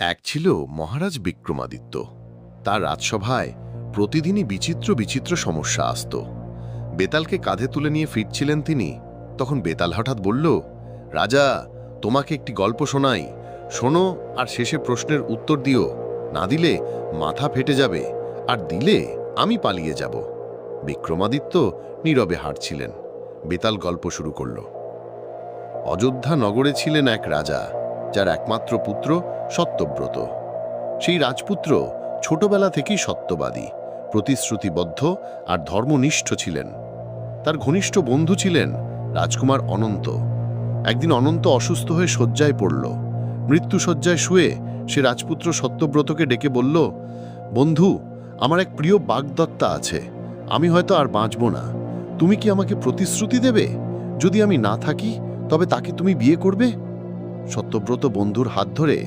এক ছিল মহারাজ বিক্রমাদিত্য। তার রাজসভায় প্রতিদিনই বিচিত্র বিচিত্র সমস্যা আসত। বেতালকে কাঁধে তুলে নিয়ে ফিরছিলেন তিনি, তখন বেতাল হঠাৎ বলল, রাজা, তোমাকে একটি গল্প শোনাই। শোনো আর শেষে প্রশ্নের উত্তর দিও। না দিলে মাথা ফেটে যাবে, আর দিলে আমি পালিয়ে যাব। বিক্রমাদিত্য নীরবে হাঁটছিলেন। বেতাল গল্প শুরু করল, অযোধ্যা নগরে ছিলেন এক রাজা, যার একমাত্র পুত্র সত্যব্রত। সেই রাজপুত্র ছোটবেলা থেকেই সত্যবাদী, প্রতিশ্রুতিবদ্ধ আর ধর্মনিষ্ঠ ছিলেন। তার ঘনিষ্ঠ বন্ধু ছিলেন রাজকুমার অনন্ত। একদিন অনন্ত অসুস্থ হয়ে শয্যায় পড়ল। মৃত্যুশয্যায় শুয়ে সে রাজপুত্র সত্যব্রতকে ডেকে বলল, বন্ধু, আমার এক প্রিয় বাগদত্তা আছে। আমি হয়তো আর বাঁচব না। তুমি কি আমাকে প্রতিশ্রুতি দেবে? যদি আমি না থাকি, তবে তাকে তুমি বিয়ে করবে? সত্যব্রত বন্ধুর হাত ধরে